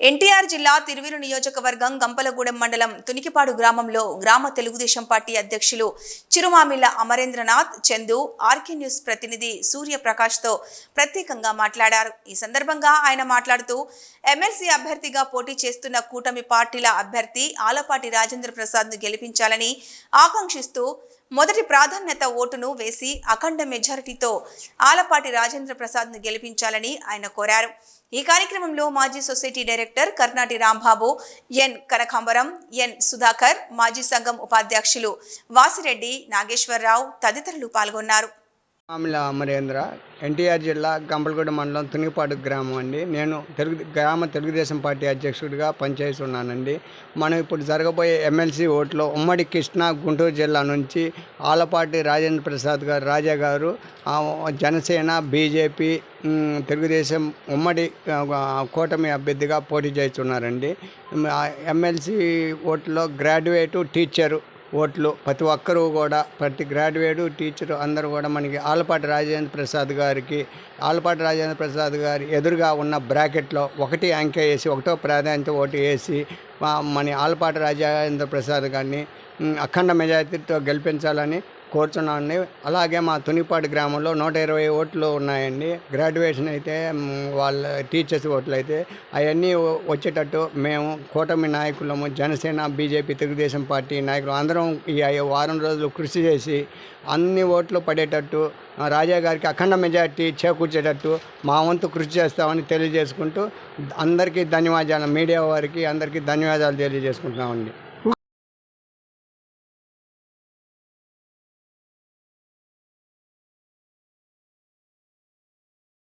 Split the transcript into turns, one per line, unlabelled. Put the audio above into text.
ఎన్టీఆర్ జిల్లా తిరువిరు నియోజకవర్గం గంపలగూడెం మండలం తునికిపాడు గ్రామంలో గ్రామ తెలుగుదేశం పార్టీ అధ్యక్షులు చిరుమామిళ్ళ అమరేంద్రనాథ్ చందు ఆర్కే న్యూస్ ప్రతినిధి సూర్యప్రకాష్తో ప్రత్యేకంగా మాట్లాడారు. ఈ సందర్భంగా ఆయన మాట్లాడుతూ ఎమ్మెల్సీ అభ్యర్థిగా పోటీ చేస్తున్న కూటమి పార్టీల అభ్యర్థి ఆలపాటి రాజేంద్ర ప్రసాద్ను గెలిపించాలని ఆకాంక్షిస్తూ మొదటి ప్రాధాన్యత ఓటును వేసి అఖండ మెజారిటీతో ఆలపాటి రాజేంద్ర ప్రసాద్ను గెలిపించాలని ఆయన కోరారు. ఈ కార్యక్రమంలో మాజీ society director Karnati Rambabu N Kanakambaram N Sudhakar మాజీ సంఘం ఉపాధ్యక్షులు వాసిరెడ్డి నాగేశ్వరరావు తదితరులు పాల్గొన్నారు.
మామిల అమరేంద్ర ఎన్టీఆర్ జిల్లా గంపలగూడ మండలం తునిపాడు గ్రామం అండి. నేను తెలుగు గ్రామ తెలుగుదేశం పార్టీ అధ్యక్షుడిగా పనిచేస్తున్నానండి మనం ఇప్పుడు జరగబోయే ఎమ్మెల్సీ ఓట్లో ఉమ్మడి కృష్ణా గుంటూరు జిల్లా నుంచి ఆలపాటి రాజేంద్ర ప్రసాద్ గారు రాజా గారు జనసేన బీజేపీ తెలుగుదేశం ఉమ్మడి కూటమి అభ్యర్థిగా పోటీ చేస్తున్నారండి. ఎమ్మెల్సీ ఓట్లో గ్రాడ్యుయేటు టీచరు ఓట్లు. ప్రతి ఒక్కరూ కూడా ప్రతి గ్రాడ్యుయేట్ టీచరు అందరూ కూడా మనకి ఆలపాటి రాజేంద్ర ప్రసాద్ గారికి ఆలపాటి రాజేంద్ర ప్రసాద్ గారి ఎదురుగా ఉన్న బ్రాకెట్లో ఒకటి అంకె వేసి ఒకటో ప్రాధాన్యత ఓటు వేసి మన ఆలపాటి రాజేంద్ర ప్రసాద్ గారిని అఖండ మెజార్టీతో గెలిపించాలని కోరుచున్నానండి. అలాగే మా తునిపాడు గ్రామంలో నూట ఇరవై ఓట్లు ఉన్నాయండి. గ్రాడ్యుయేషన్ అయితే వాళ్ళ టీచర్స్ ఓట్లు అయితే అవన్నీ వచ్చేటట్టు మేము కూటమి నాయకులము జనసేన బీజేపీ తెలుగుదేశం పార్టీ నాయకులు అందరం ఈ వారం రోజులు కృషి చేసి అన్ని ఓట్లు పడేటట్టు రాజా గారికి అఖండ మెజార్టీ చేకూర్చేటట్టు మా వంతు కృషి చేస్తామని తెలియజేసుకుంటూ అందరికీ ధన్యవాదాలు. మీడియా వారికి అందరికీ ధన్యవాదాలు తెలియజేసుకుంటున్నామండి.